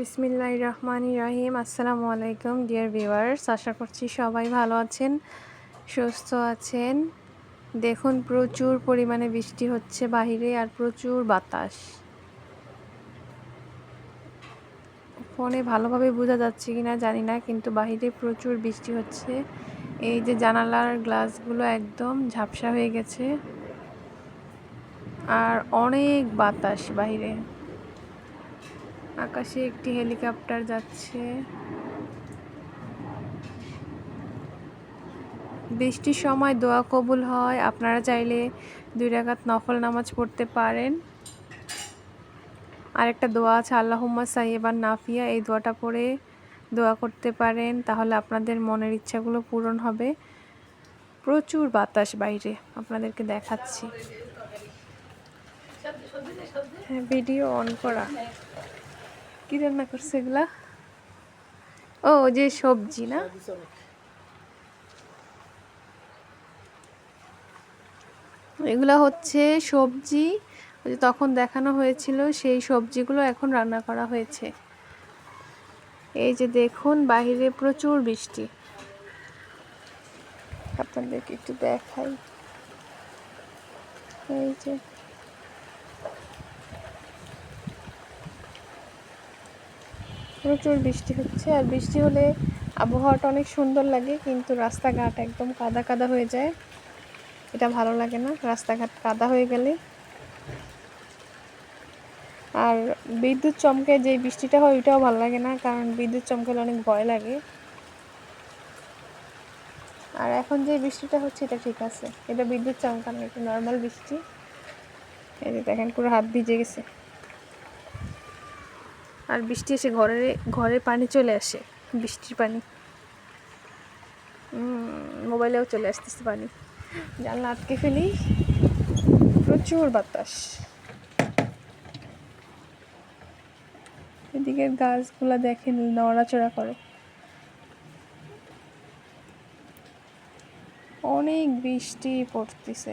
বিসমিল্লাহ রহমান রাহিম। আসসালামু আলাইকুম, ডিয়ার ভিউয়ার্স। আশা করছি সবাই ভালো আছেন, সুস্থ আছেন। দেখুন, প্রচুর পরিমাণে বৃষ্টি হচ্ছে বাহিরে আর প্রচুর বাতাস। ফোনে ভালোভাবে বোঝা যাচ্ছে কিনা জানি না, কিন্তু বাহিরে প্রচুর বৃষ্টি হচ্ছে। এই যে জানালার গ্লাসগুলো একদম ঝাপসা হয়ে গেছে। আর অনেক বাতাস বাহিরে। আকাশে একটি হেলিকপ্টার যাচ্ছে। বৃষ্টির সময় দোয়া কবুল হয়। আপনারা চাইলে দুই রাকাত নফল নামাজ পড়তে পারেন। আরেকটা দোয়া আছে, আল্লাহুম্মা সাইয়েবার নাফিয়া। এই দোয়াটা পড়ে দোয়া করতে পারেন, তাহলে আপনাদের মনের ইচ্ছাগুলো পূরণ হবে। প্রচুর বাতাস বাইরে, আপনাদেরকে দেখাচ্ছি। হ্যাঁ ভিডিও অন করা। কি রান্না করছে এগুলা? ও যে সবজি না? এগুলা হচ্ছে সবজি। যে তখন দেখানো হয়েছিল, সেই সবজিগুলো এখন রান্না করা হয়েছে। এই যে দেখুন বাহিরে প্রচুর বৃষ্টি। আপনাদেরকে একটু দেখাই। এই যে প্রচুর বৃষ্টি হচ্ছে আর বৃষ্টি হলে আবহাওয়াটা অনেক সুন্দর লাগে, কিন্তু রাস্তাঘাট একদম কাদা কাদা হয়ে যায়। এটা ভালো লাগে না, রাস্তাঘাট কাদা হয়ে গেলে। আর বিদ্যুৎ চমকে যে বৃষ্টিটা হয় ওইটাও ভালো লাগে না, কারণ বিদ্যুৎ চমকালে অনেক ভয় লাগে। আর এখন যে বৃষ্টিটা হচ্ছে এটা ঠিক আছে, এটা বিদ্যুৎ চমকানো এটা নর্মাল বৃষ্টি। এই যে দেখেন পুরো হাত ভিজে গেছে। আর বৃষ্টি এসে ঘরে ঘরে পানি চলে আসে, বৃষ্টির পানি। মোবাইলেও চলে আসতেছে পানি। জানলা আটকে ফেলি, প্রচুর বাতাস। এদিকের গাছগুলো দেখেন নড়াচড়া করে। অনেক বৃষ্টি পড়তেছে।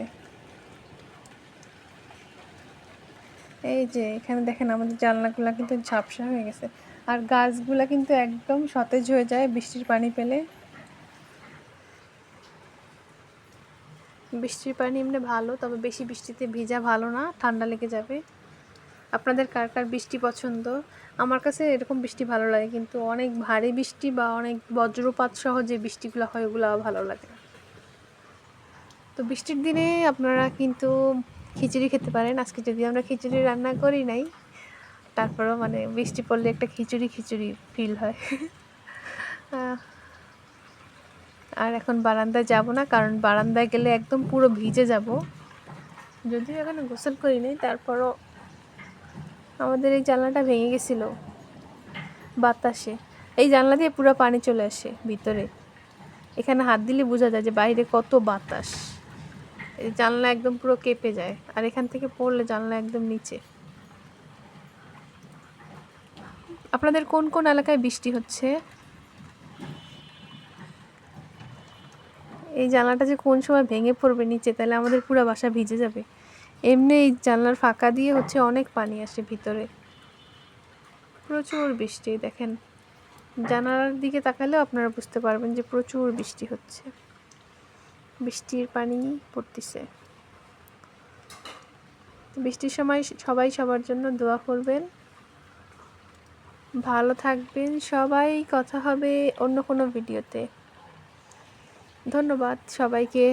এই যে, এখানে দেখেন আমাদের জানলাগুলো কিন্তু ঝাপসা হয়ে গেছে। আর গাছগুলা কিন্তু একদম সতেজ হয়ে যায় বৃষ্টির পানি পেলে। বৃষ্টির পানি এমনি ভালো, তবে বেশি বৃষ্টিতে ভিজা ভালো না, ঠান্ডা লেগে যাবে। আপনাদের কার কার বৃষ্টি পছন্দ? আমার কাছে এরকম বৃষ্টি ভালো লাগে, কিন্তু অনেক ভারী বৃষ্টি বা অনেক বজ্রপাত সহ যে বৃষ্টিগুলো হয় ওগুলো ভালো লাগে তো বৃষ্টির দিনে আপনারা কিন্তু খিচুড়ি খেতে পারেন। আজকে যদি আমরা খিচুড়ি রান্না করি নাই, তারপরেও মানে বৃষ্টি পড়লে একটা খিচুড়ি খিচুড়ি ফিল হয়। আর এখন বারান্দায় যাব না, কারণ বারান্দায় গেলে একদম পুরো ভিজে যাব। যদিও এখানে গোসল করি নাই, তারপরও আমাদের এই জানলাটা ভেঙে গেছিল বাতাসে। এই জানলা দিয়ে পুরো পানি চলে আসে ভিতরে। এখানে হাত দিলে বোঝা যায় যে বাইরে কত বাতাস। জানলা একদম পুরো কেঁপে যায়। আর এখান থেকে পড়লে জানলা একদম নিচে। আপনাদের কোন কোন এলাকায় বৃষ্টি হচ্ছে? এই জানলাটা যে কোন সময় ভেঙে পড়বে নিচে, তাহলে আমাদের পুরো বাসা ভিজে যাবে। এমনি এই জানলার ফাঁকা দিয়ে হচ্ছে অনেক পানি আসে ভিতরে। প্রচুর বৃষ্টি, দেখেন। জানালার দিকে তাকালেও আপনারা বুঝতে পারবেন যে প্রচুর বৃষ্টি হচ্ছে। বৃষ্টির পানি পড়তেছে। বৃষ্টির সময় সবাই সবার জন্য দোয়া করবেন। ভালো থাকবেন। সবাই কথা হবে অন্য কোনো ভিডিওতে। ধন্যবাদ সবাইকে।